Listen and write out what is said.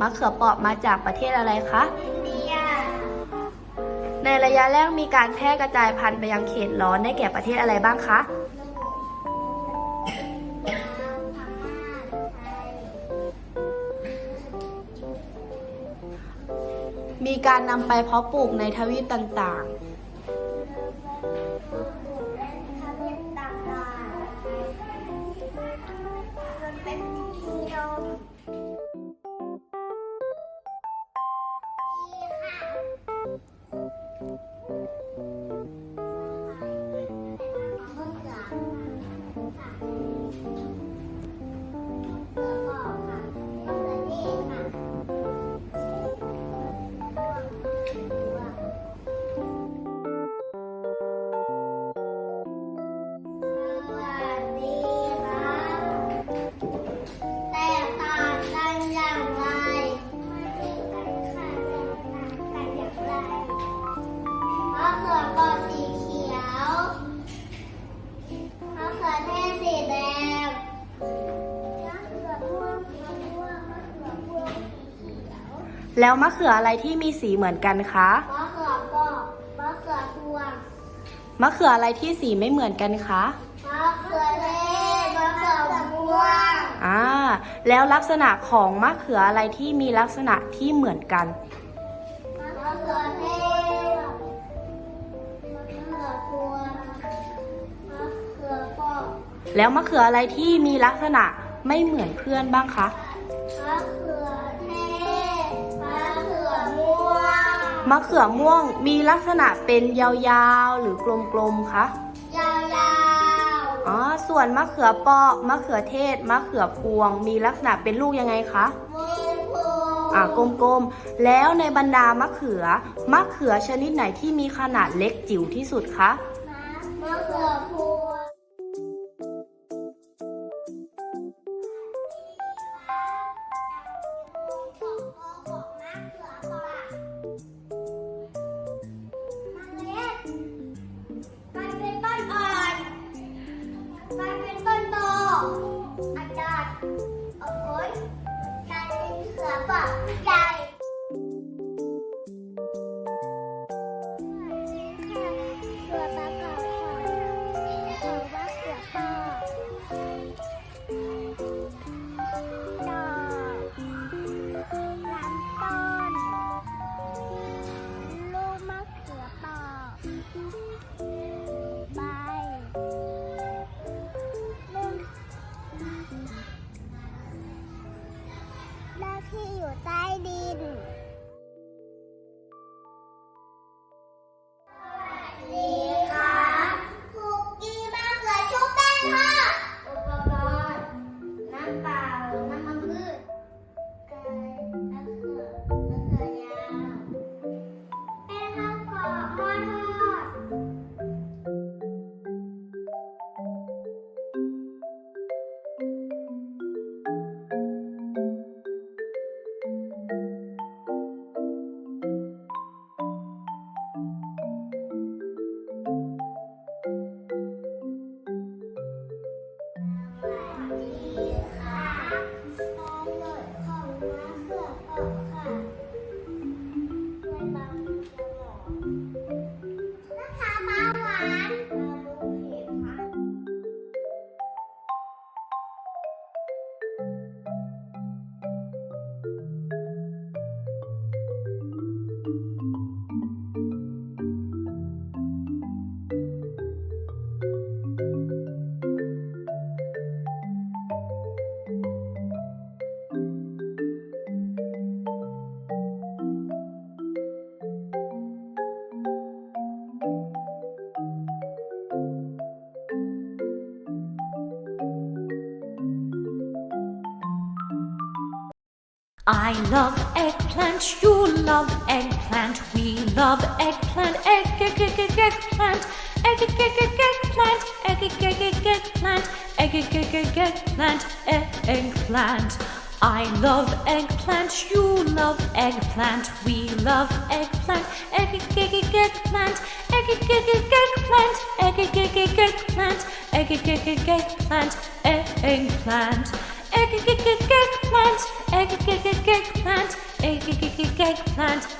มะเขือเปราะมาจากประเทศอะไรคะ อินเดีย ในระยะแรกมีการแพร่กระจายพันธุ์ไปยังเขตร้อนได้แก่ประเทศอะไรบ้างคะ มีการนำไปเพาะปลูกในทวีปต่างเแล้วมะเขืออะไรที่มีสีเหมือนกันคะมะเขือเปราะมะเขือพวงมะเขืออะไรที่สีไม่เหมือนกันคะมะเขือเทศมะเขือม่วงอ่าแล้วลักษณะของมะเขืออะไรที่มีลักษณะที่เหมือนกันมะเขือเทศมะเขือพวงมะเขือเปราะแล้วมะเขืออะไรที่มีลักษณะไม่เหมือนเพื่อนบ้างคะมะ มะเขือม่วงมีลักษณะเป็นยาวๆ หรือกลมๆ คะ ยาวอ๋อ ส่วนมะเขือเปราะมะเขือเทศ มะเขือพวง มีลักษณะเป็นลูกยังไงคะๆมุมพูอ่ากลมๆ แล้วในบรรดามะเขือ มะเขือชนิดไหนที่มีขนาดเล็กจิ๋วที่สุดคะ มะเขือพวง ที่อยู่ใต้ดิน I love eggplant, you love eggplant, we love eggplant, egg, egg, egg, egg, eggplant, egg, egg, egg, egg, eggplant, egg, egg, egg, egg, eggplant, egg, egg, egg, egg, eggplant, eggplant. I love eggplant, you love eggplant, we love eggplant, egg, egg, egg, egg, eggplant, egg, egg, egg, egg, eggplant, egg, egg, egg, egg, eggplant, egg, egg, egg, egg, eggplant, egg, eggplant, egg, egg, egg, And.